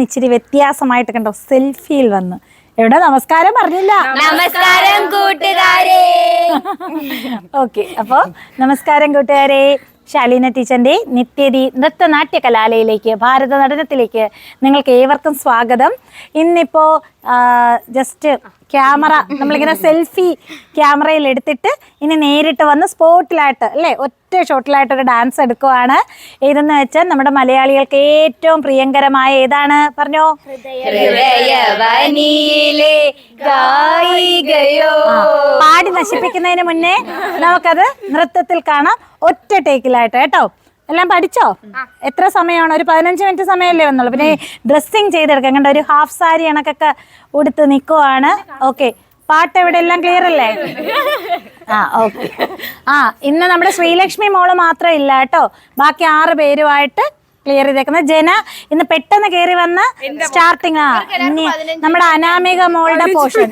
ഇന്ന് ഇച്ചിരി വ്യത്യാസമായിട്ട് കണ്ടോ? സെൽഫിയിൽ വന്ന്. എവിടെ? നമസ്കാരം പറഞ്ഞില്ല. നമസ്കാരം കൂട്ടുകാരെ. ഓക്കെ അപ്പോ നമസ്കാരം കൂട്ടുകാരെ. ശാലീന ടീച്ചറിന്റെ നിത്യതി നൃത്തനാട്യ കലാലയിലേക്ക് ഭാരത നടനത്തിലേക്ക് നിങ്ങൾക്ക് ഏവർക്കും സ്വാഗതം. ഇന്നിപ്പോൾ ജസ്റ്റ് ക്യാമറ നമ്മളിങ്ങനെ സെൽഫി ക്യാമറയിൽ എടുത്തിട്ട് ഇനി നേരിട്ട് വന്ന് സ്പോട്ടിലായിട്ട് അല്ലേ? ഒറ്റ ഷോട്ടിലായിട്ട് ഒരു ഡാൻസ് എടുക്കുവാണ്. ഏതെന്ന് വെച്ചാൽ നമ്മുടെ മലയാളികൾക്ക് ഏറ്റവും പ്രിയങ്കരമായ ഏതാണ്? പറഞ്ഞോ. ഹൃദയ നശിപ്പിക്കുന്നതിന് മുന്നേ നമുക്കത് നൃത്തത്തിൽ കാണാം. ഒറ്റ ടേക്കിലായിട്ട് കേട്ടോ. എല്ലാം പഠിച്ചോ? എത്ര സമയമാണ്? ഒരു പതിനഞ്ച് മിനിറ്റ് സമയമല്ലേ വന്നുള്ളൂ. പിന്നെ ഡ്രസ്സിങ് ചെയ്തെടുക്കാം കണ്ട? ഒരു ഹാഫ് സാരി കണക്കൊക്കെ ഉടുത്ത് നിൽക്കുവാണ് ഓക്കെ പാട്ട് എവിടെ എല്ലാം ക്ലിയർ അല്ലേ? ആ ഓക്കെ ആ ഇന്ന് നമ്മുടെ ശ്രീലക്ഷ്മി മോൾ മാത്രം ഇല്ല കേട്ടോ. ബാക്കി ആറ് പേരുമായിട്ട് ക്ലിയർ ചെയ്തേക്കുന്നത്. ജന ഇന്ന് പെട്ടെന്ന് കയറി വന്ന സ്റ്റാർട്ടിങ് ആ. ഇനി നമ്മുടെ അനാമിക മോളുടെ പോഷൻ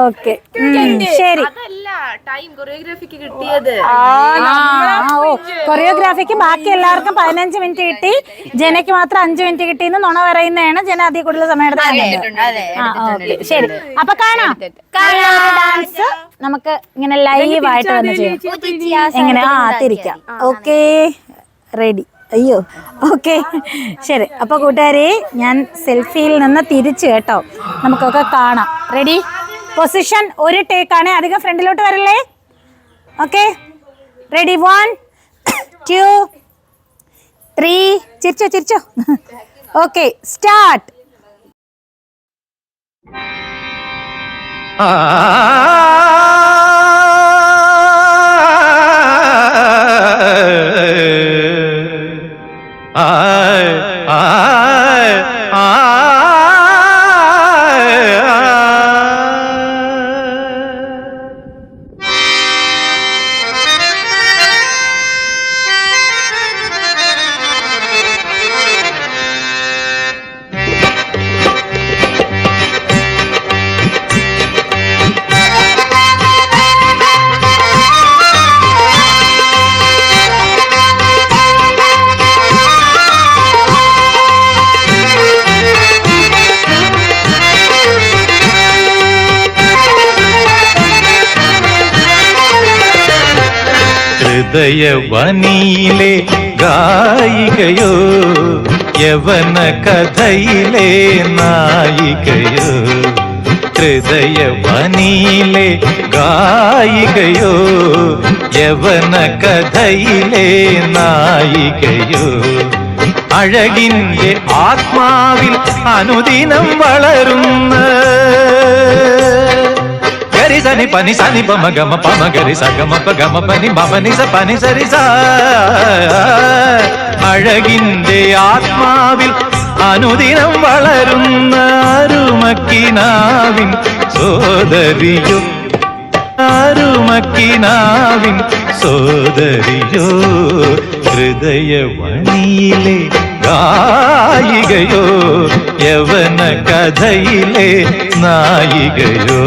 ഓക്കെ. ശരി. ടൈം കൊറിയോഗ്രാഫിക്ക് കിട്ടിയത്. കൊറിയോഗ്രാഫിക്ക് ബാക്കി എല്ലാവർക്കും പതിനഞ്ച് മിനിറ്റ് കിട്ടി. ജനയ്ക്ക് മാത്രം അഞ്ചു മിനിറ്റ് കിട്ടിയെന്ന് നുണ പറയുന്നതാണ്. ജന അതി. കൂടുതൽ സമയം ശരി. അപ്പൊ കാണാം. ഡാൻസ് നമുക്ക് ഇങ്ങനെ ലൈവ് ആയിട്ട് വന്ന് ചെയ്യാം. എങ്ങനെ? ആ തിരിക്കാം. ഓക്കെ. റെഡി. അയ്യോ ഓക്കെ. ശരി. അപ്പൊ കൂട്ടുകാരെ ഞാൻ സെൽഫിയിൽ നിന്ന് തിരിച്ചു കേട്ടോ. നമുക്കൊക്കെ കാണാം. റെഡി പൊസിഷൻ ഒരു ടേക്കാണ് അധികം ഫ്രണ്ടിലോട്ട് വരല്ലേ? Okay ready one two three ചിരിച്ചോ ചിരിച്ചോ. ഓക്കെ സ്റ്റാർട്ട് ഹൃദയവനിയിലെ ഗായികയോ യവന കഥയിലെ നായികയോ ഹൃദയവനിയിലെ ഗായികയോ യവന കഥയിലെ നായികയോ. അഴകിന്റെ ആത്മാവിൽ അനുദിനം വളരുന്ന గరి సని పని సని పమ గమ పమ గరి స గమ ప గమ పని మమ ని స పని సరి స അഴകിൻ്റെ ആത്മാവിൽ അനുദിനം വളരുന്ന അരുമക്കിനാവിൻ സോദരിയോ അരുമക്കിനാവിൻ സോദരിയോ ഹൃദയവണിയിലെ ഗായികയോ യവന കഥയിലെ നായികയോ.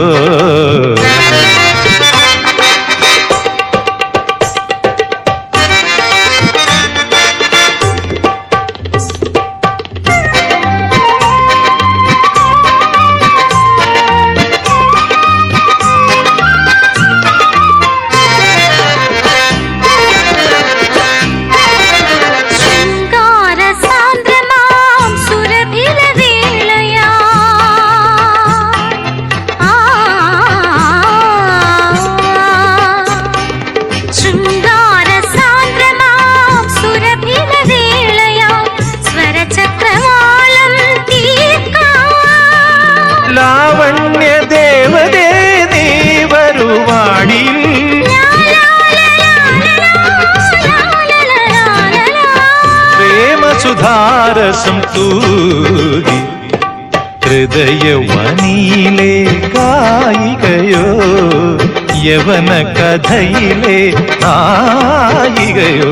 വരുവാടി പ്രേമസുധാരസം തൂകി ഹൃദയവനിയിലെ ഗായികയോ യവന കഥയിലെ നായികയോ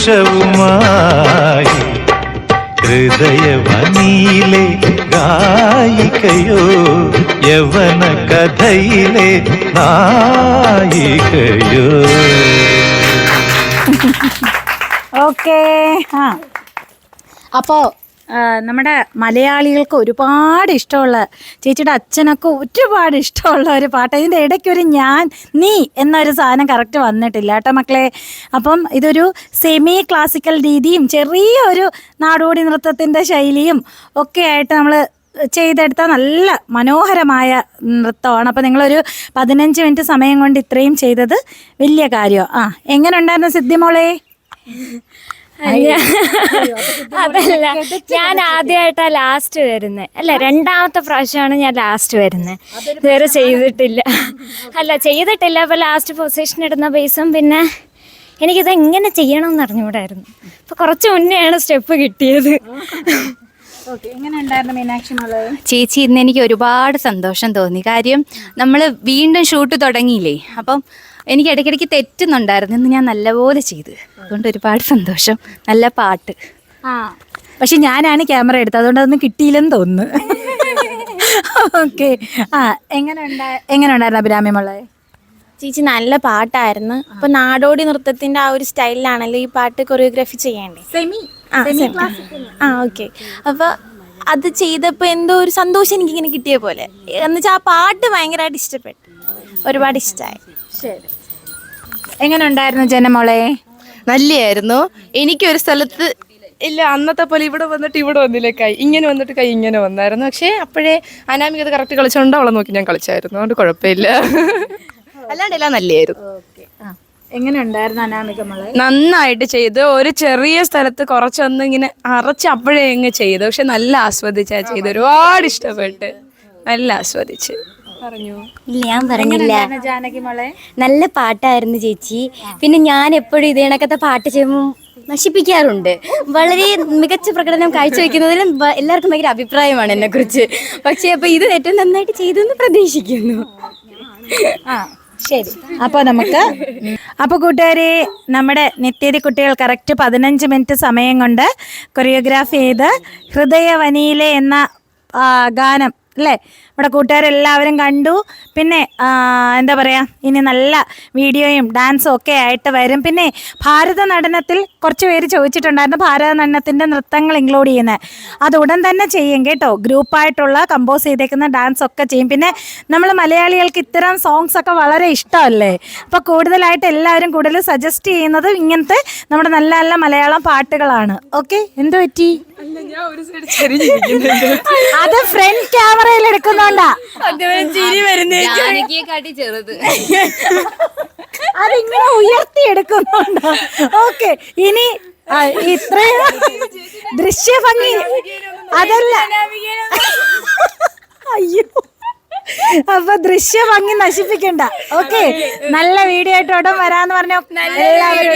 രാഗപീയൂഷവുമായി ഹൃദയവനിയിലെ ഗായികയോ യവന കഥയിലെ നായികയോ. ഓക്കേ ആ. അപ്പോൾ നമ്മുടെ മലയാളികൾക്ക് ഒരുപാട് ഇഷ്ടമുള്ള ചേച്ചിയുടെ അച്ഛനൊക്കെ ഒരുപാട് ഇഷ്ടമുള്ള ഒരു പാട്ട്. ഇതിന്റെ ഇടയ്ക്കൊരു ഞാൻ നീ എന്നൊരു സാധനം കറക്റ്റ് വന്നിട്ടില്ല കേട്ടോ മക്കളെ. അപ്പം ഇതൊരു സെമി ക്ലാസിക്കൽ രീതിയും ചെറിയ ഒരു നാടോടി നൃത്തത്തിന്റെ ശൈലിയും ഒക്കെ ആയിട്ട് നമ്മൾ ചെയ്തെടുത്ത നല്ല മനോഹരമായ നൃത്തമാണ്. അപ്പോൾ നിങ്ങളൊരു പതിനഞ്ച് മിനിറ്റ് സമയം കൊണ്ട് ഇത്രയും ചെയ്തത് വലിയ കാര്യമാണ്. ആ എങ്ങനെ ഉണ്ടായിരുന്നു സിദ്ധിമോളെ? അതല്ല. ഞാൻ ആദ്യമായിട്ടാ ലാസ്റ്റ് വരുന്നത് അല്ല രണ്ടാമത്തെ പ്രാവശ്യമാണ് ഞാൻ ലാസ്റ്റ് വരുന്നത് ഇതുവരെ ചെയ്തിട്ടില്ല. അല്ല ചെയ്തിട്ടില്ല അപ്പോൾ ലാസ്റ്റ് പൊസിഷൻ ഇടുന്ന ബേസും പിന്നെ എനിക്കിത് എങ്ങനെ ചെയ്യണമെന്ന് അറിഞ്ഞുകൂടായിരുന്നു. അപ്പൊ കുറച്ച് മുന്നെയാണ് സ്റ്റെപ്പ് കിട്ടിയത്. ചേച്ചി ഇന്ന് എനിക്ക് ഒരുപാട് സന്തോഷം തോന്നി. കാര്യം നമ്മൾ വീണ്ടും ഷൂട്ട് തുടങ്ങിയില്ലേ? അപ്പം എനിക്ക് ഇടയ്ക്കിടയ്ക്ക് തെറ്റുന്നുണ്ടായിരുന്നു. ഇന്ന് ഞാൻ നല്ലപോലെ ചെയ്തു. അതുകൊണ്ട് ഒരുപാട് സന്തോഷം. നല്ല പാട്ട്. ആ. പക്ഷെ ഞാനാണ് ക്യാമറ എടുത്തത്. അതുകൊണ്ട് അതൊന്നും കിട്ടിയില്ലെന്ന് തോന്നുന്നു. ഓക്കെ. ആ എങ്ങനെ ഉണ്ടാ എങ്ങനെ ഉണ്ടായിരുന്നു അഭിരാമി മോളെ? ചേച്ചി നല്ല പാട്ടായിരുന്നു. അപ്പൊ നാടോടി നൃത്തത്തിന്റെ ആ ഒരു സ്റ്റൈലിലാണല്ലോ ഈ പാട്ട് കൊറിയോഗ്രാഫി ചെയ്യേണ്ടേ? സെമി. ആ ആ ഓക്കെ. അപ്പൊ അത് ചെയ്തപ്പോൾ എന്തോ ഒരു സന്തോഷം എനിക്കിങ്ങനെ കിട്ടിയ പോലെ. എന്നുവെച്ചാൽ ആ പാട്ട് ഭയങ്കരമായിട്ട് ഇഷ്ടപ്പെട്ടു. ഒരുപാട് ഇഷ്ടമായി ശരി. എങ്ങനെ ഉണ്ടായിരുന്നു ജനമോളെ? നല്ലയായിരുന്നു. എനിക്കൊരു സ്ഥലത്ത് ഇല്ല അന്നത്തെ പോലെ ഇവിടെ വന്നിട്ട് ഇവിടെ വന്നില്ലേ കൈ. ഇങ്ങനെ വന്നിട്ട് കൈ ഇങ്ങനെ വന്നായിരുന്നു. പക്ഷേ അപ്പോഴേ അനാമിക അത് കറക്റ്റ് കളിച്ചോണ്ട് അവളെ നോക്കി ഞാൻ കളിച്ചായിരുന്നു. അതുകൊണ്ട് കുഴപ്പമില്ല. അല്ലാണ്ട് എല്ലാം നല്ലയായിരുന്നു. എങ്ങനെ ഉണ്ടായിരുന്നു അനാമിക മോളെ? നന്നായിട്ട് ചെയ്തു. ഒരു ചെറിയ സ്ഥലത്ത് കുറച്ചൊന്നും ഇങ്ങനെ അറച്ച് അപ്പോഴേ അങ്ങ് ചെയ്തു. പക്ഷെ നല്ല ആസ്വദിച്ചാ ചെയ്ത് ഒരുപാട് ഇഷ്ടപ്പെട്ട്. നല്ല ആസ്വദിച്ച്. പറഞ്ഞു? ഇല്ല ഞാൻ പറഞ്ഞില്ല. ജാനകി മോളെ? നല്ല പാട്ടായിരുന്നു ചേച്ചി. പിന്നെ ഞാൻ എപ്പോഴും ഇതേ കണക്കത്തെ പാട്ട് ചെയ്യുമ്പോൾ നശിപ്പിക്കാറുണ്ട്. വളരെ മികച്ച പ്രകടനം കാഴ്ചവെക്കുന്നതിലും എല്ലാവർക്കും ഭയങ്കര അഭിപ്രായമാണ് എന്നെ കുറിച്ച് പക്ഷേ അപ്പൊ ഇത് ഏറ്റവും നന്നായിട്ട് ചെയ്തു എന്ന് പ്രതീക്ഷിക്കുന്നു. ആ. ശരി. അപ്പോൾ നമുക്ക് അപ്പോൾ കൂട്ടുകാരെ നമ്മുടെ നിത്യതി കുട്ടികൾ കറക്റ്റ് പതിനഞ്ച് മിനിറ്റ് സമയം കൊണ്ട് കൊറിയോഗ്രാഫ് ചെയ്ത് ഹൃദയവനിയിലെ എന്ന ഗാനം അല്ലേ? ഇവിടെ കൂട്ടുകാരെല്ലാവരും കണ്ടു. പിന്നെ എന്താ പറയുക ഇനി നല്ല വീഡിയോയും ഡാൻസും ഒക്കെ ആയിട്ട് വരും. പിന്നെ ഭാരത നടനത്തിൽ കുറച്ച് പേര് ചോദിച്ചിട്ടുണ്ടായിരുന്നു ഭാരത നടനത്തിന്റെ നൃത്തങ്ങൾ ഇൻക്ലൂഡ് ചെയ്യുന്നത് അത് ഉടൻ തന്നെ ചെയ്യും കേട്ടോ. ഗ്രൂപ്പായിട്ടുള്ള കമ്പോസ് ചെയ്തേക്കുന്ന ഡാൻസ് ഒക്കെ ചെയ്യും. പിന്നെ നമ്മൾ മലയാളികൾക്ക് ഇത്തരം സോങ്സ് ഒക്കെ വളരെ ഇഷ്ടമല്ലേ? അപ്പോൾ കൂടുതലായിട്ട് എല്ലാവരും കൂടുതൽ സജസ്റ്റ് ചെയ്യുന്നത് ഇങ്ങനത്തെ നമ്മുടെ നല്ല നല്ല മലയാളം പാട്ടുകളാണ്. ഓക്കെ എന്ത് പറ്റി അത് ഫ്രണ്ട് ക്യാമറയിൽ എടുക്കുന്നുണ്ടാ? ജാനകിയെക്കാട്ടി ചെറുത്. അതിങ്ങനെ ഉയർത്തി എടുക്കുന്നുണ്ടോ. ഓക്കെ ഇനി ഇത്രയും ദൃശ്യഭംഗി അതല്ല. അയ്യോ. അപ്പൊ ദൃശ്യഭംഗി നശിപ്പിക്കണ്ട. ഓക്കെ നല്ല വീഡിയോ ആയിട്ട് ഉടൻ വരാന്ന് പറഞ്ഞോ. എല്ലാവരും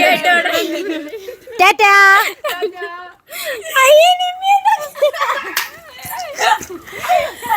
哎呀你别弄